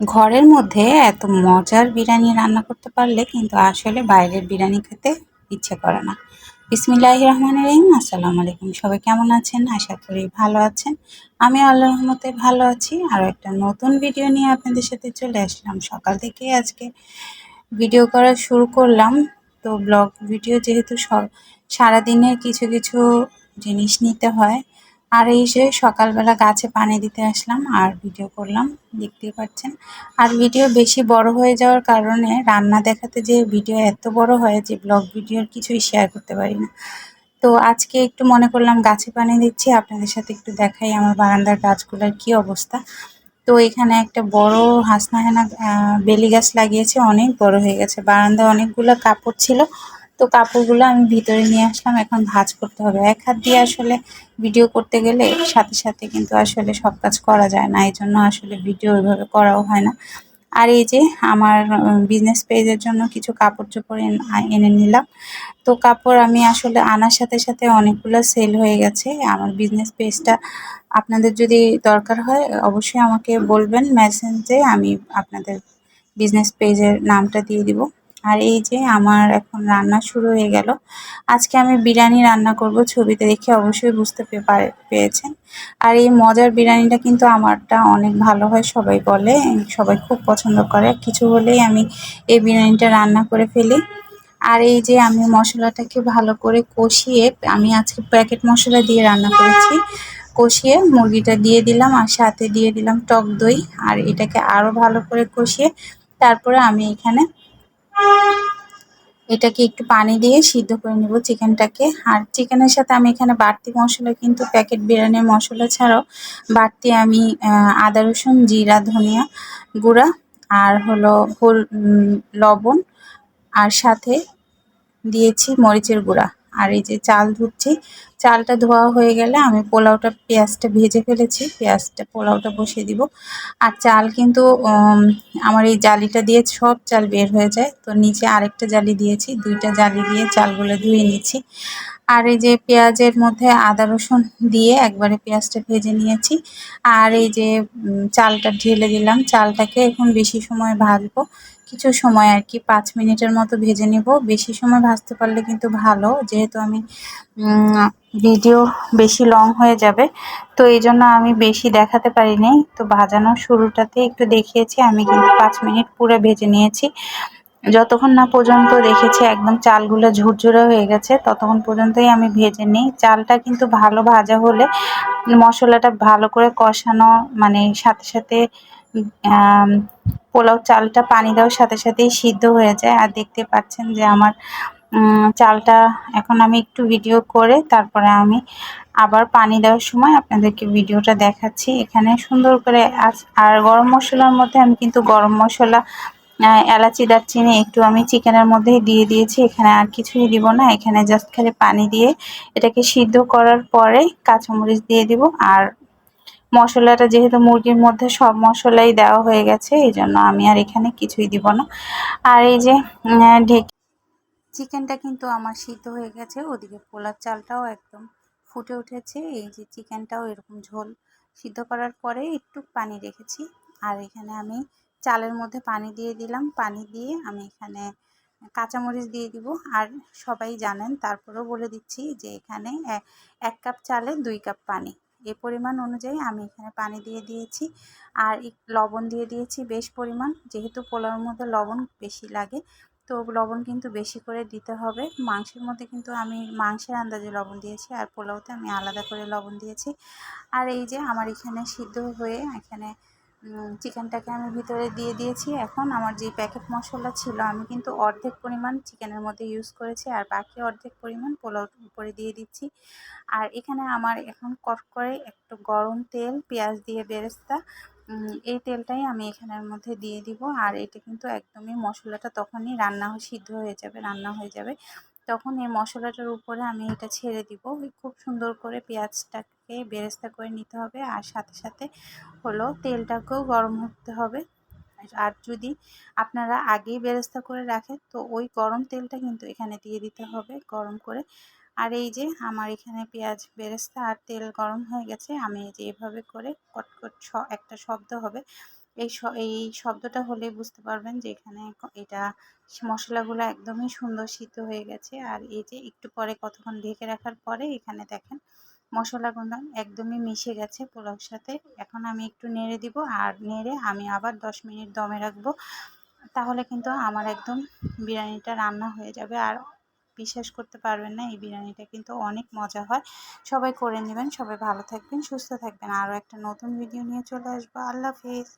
ঘরের মধ্যে এত মজার বিরিয়ানি রান্না করতে পারলে কিন্তু আসলে বাইরের বিরিয়ানি খেতে ইচ্ছে করে না। বিসমিল্লাহ রহমান রহিম, আসসালামু আলাইকুম। সবাই কেমন আছেন? আশা করি ভালো আছেন। আমি আল্লাহ রহমতে ভালো আছি। আর একটা নতুন ভিডিও নিয়ে আপনাদের সাথে চলে আসলাম। সকাল থেকে আজকে ভিডিও করা শুরু করলাম। তো ব্লগ ভিডিও যেহেতু সারাদিনের কিছু কিছু জিনিস নিতে হয় আর এই যে সকালবেলা গাছে পানি দিতে আসলাম আর ভিডিও করলাম, দেখতেই পাচ্ছেন। আর ভিডিও বেশি বড় হয়ে যাওয়ার কারণে রান্না দেখাতে যে ভিডিও এত বড় হয় যে ব্লগ ভিডিওর কিছুই শেয়ার করতে পারি না। তো আজকে একটু মনে করলাম গাছে পানি দিচ্ছি, আপনাদের সাথে একটু দেখাই আমার বারান্দার গাছগুলোর কি অবস্থা। তো এখানে একটা বড় হাসনা হেনা বেলি গাছ লাগিয়েছে, অনেক বড় হয়ে গেছে। বারান্দায় অনেকগুলো কাপড় ছিল তো কাপড়গুলো আমি ভিতরে নিয়ে আসলাম। এখন ভাজ করতে হবে। এক হাত দিয়ে আসলে ভিডিও করতে গেলে সাথে সাথে কিন্তু আসলে সব কাজ করা যায় না। এই জন্য আসলে ভিডিও ওইভাবে করাও হয় না। আর এই যে আমার বিজনেস পেজের জন্য কিছু কাপড় চোপড় এনে নিলাম। তো কাপড় আমি আসলে আনার সাথে সাথে অনেকগুলো সেল হয়ে গেছে। আমার বিজনেস পেজটা আপনাদের যদি দরকার হয়, অবশ্যই আমাকে বলবেন। মেসেঞ্জে আমি আপনাদের বিজনেস পেজের নামটা দিয়ে দিব। আর এই যে আমার এখন রান্না শুরু হয়ে গেল। আজকে আমি বিরিয়ানি রান্না করব, ছবিতে দেখে অবশ্যই বুঝতে পেরেছেন আর এই মজার বিরিয়ানিটা কিন্তু আমারটা অনেক ভালো হয়, সবাই বলে, সবাই খুব পছন্দ করে। কিছু হলেই আমি এই বিরিয়ানিটা রান্না করে ফেলি। আর এই যে আমি মশলাটাকে ভালো করে কষিয়ে, আমি আজকে প্যাকেট মশলা দিয়ে রান্না করেছি। কষিয়ে মুরগিটা দিয়ে দিলাম আর সাথে দিয়ে দিলাম টক দই। আর এটাকে আরও ভালো করে কষিয়ে, তারপরে আমি এখানে এটাকে একটু পানি দিয়ে সিদ্ধ করে নেব চিকেনটাকে। আর চিকেনের সাথে আমি এখানে বাড়তি মশলা কিন্তু প্যাকেট বিরিয়ানির মশলা ছাড়াও বাড়তি আমি আদা, রসুন, জিরা, ধনিয়া গুঁড়া আর হলো হল লবণ আর সাথে দিয়েছি মরিচের গুঁড়া। আর এই যে চাল ধুচ্ছি, চালটা ধোয়া হয়ে গেলে আমি পোলাওটা, পেঁয়াজটা ভেজে ফেলেছি, পেঁয়াজটা পোলাওটা বসিয়ে দিব। আর চাল কিন্তু আমার এই জালিটা দিয়ে সব চাল বের হয়ে যায়। তো নিচে আরেকটা জালি দিয়েছি, দুইটা জালি দিয়ে চালগুলো ধুয়ে নিয়েছি আর এই যে পেঁয়াজের মধ্যে আদা রসুন দিয়ে একবারে পেঁয়াজটা ভেজে নিয়েছি। আর এই যে চালটা ঢেলে দিলাম, চালটাকে এখন বেশি সময় ভাজবো। কিছু সময় আর কি, পাঁচ মিনিটের মতো ভেজে নেব। বেশি সময় ভাজতে পারলে কিন্তু ভালো, যেহেতু আমি ভিডিও বেশি লং হয়ে যাবে। তো এই জন্য আমি বেশি দেখাতে পারিনি। তো ভাজানোর শুরুটাতে একটু দেখিয়েছি, আমি কিন্তু পাঁচ মিনিট পুরো ভেজে নিয়েছি। যতক্ষণ না পর্যন্ত দেখেছি একদম চালগুলো ঝুরঝুরে হয়ে গেছে, ততক্ষণ পর্যন্তই আমি ভেজে নিই। চালটা কিন্তু ভালো ভাজা হলে মশলাটা ভালো করে কষানো মানে সাথে সাথে পোলাও চালটা পানি দেওয়ার সাথে সাথেই সিদ্ধ হয়ে যায়। আর দেখতে পাচ্ছেন যে আমার চালটা এখন আমি একটু ভিডিও করে তারপরে আমি আবার পানি দেওয়ার সময় আপনাদেরকে ভিডিওটা দেখাচ্ছি। এখানে সুন্দর করে আর গরম মশলার মধ্যে আমি কিন্তু গরম মশলা এলাচি, দারচিনি একটু আমি চিকেনের মধ্যেই দিয়ে দিয়েছি। এখানে আর কিছুই দিব না। এখানে জাস্ট খালি পানি দিয়ে এটাকে সিদ্ধ করার পরে কাঁচামরিচ দিয়ে দিব। আর মশলাটা যেহেতু মুরগির মধ্যে সব মশলাই দেওয়া হয়ে গেছে, এই জন্য আমি আর এখানে কিছুই দিব না। আর এই যে ঢেকে চিকেনটা কিন্তু আমার সিদ্ধ হয়ে গেছে, ওদিকে পোলার চালটাও একদম ফুটে উঠেছে। এই যে চিকেনটাও এরকম ঝোল সিদ্ধ করার পরে একটু পানি রেখেছি। আর এখানে আমি চালের মধ্যে পানি দিয়ে দিলাম। পানি দিয়ে আমি এখানে কাঁচামরিচ দিয়ে দিব। আর সবাই জানেন, তারপরেও বলে দিচ্ছি যে এখানে এক কাপ চালে দুই কাপ পানি। এ পরিমাণ অনুযায়ী আমি এখানে পানি দিয়ে দিয়েছি। আর লবণ দিয়ে দিয়েছি বেশ পরিমাণ। যেহেতু পোলাওর মধ্যে লবণ বেশি লাগে, তো লবণ কিন্তু বেশি করে দিতে হবে। মাংসের মধ্যে কিন্তু আমি মাংসের আন্দাজে লবণ দিয়েছি আর পোলাওতে আমি আলাদা করে লবণ দিয়েছি। আর এই যে আমার এখানে সিদ্ধ হয়ে এখানে চিকেনটাকে আমি ভিতরে দিয়ে দিয়েছি। এখন আমার যে প্যাকেট মশলা ছিল, আমি কিন্তু অর্ধেক পরিমাণ চিকেনের মধ্যে ইউজ করেছি আর বাকি অর্ধেক পরিমাণ পোলাও উপরে দিয়ে দিচ্ছি। আর এখানে আমার এখন কট করে একটু গরম তেল, পেঁয়াজ দিয়ে বেরেস্তা এই তেলটাই আমি এখানের মধ্যে দিয়ে দিব। আর এটা কিন্তু একদমই মশলাটা তখনই রান্না সিদ্ধ হয়ে যাবে, রান্না হয়ে যাবে। তখন এই মশলাটার উপরে আমি এটা ছেড়ে দিব। খুব সুন্দর করে পেঁয়াজটাকে বেরেস্তা করে নিতে হবে আর সাথে সাথে হলো তেলটাকেও গরম হতে হবে। আর যদি আপনারা আগেই বেরেস্তা করে রাখেন তো ওই গরম তেলটা কিন্তু এখানে দিয়ে দিতে হবে গরম করে। আর এই যে আমার এখানে পেঁয়াজ বেরেস্তা আর তেল গরম হয়ে গেছে, আমি এই যে এভাবে করে কটকট একটা শব্দ হবে। এই এই শব্দটা হলে বুঝতে পারবেন যে এখানে এটা মশলাগুলো একদমই সুন্দর সিদ্ধ হয়ে গেছে। আর এই যে একটু পরে কতক্ষণ ঢেকে রাখার পরে এখানে দেখেন মশলাগুলো একদমই মিশে গেছে পোলাওর সাথে। এখন আমি একটু নেড়ে দিব আর নেড়ে আমি আবার দশ মিনিট দমে রাখব। তাহলে কিন্তু আমার একদম বিরিয়ানিটা রান্না হয়ে যাবে। আর বিশ্বাস করতে পারবেন না, এই বিরিয়ানিটা কিন্তু অনেক মজা হয়। সবাই করে নেবেন, সবাই ভালো থাকবেন, সুস্থ থাকবেন। আরও একটা নতুন ভিডিও নিয়ে চলে আসব। আল্লাহ হাফিজ।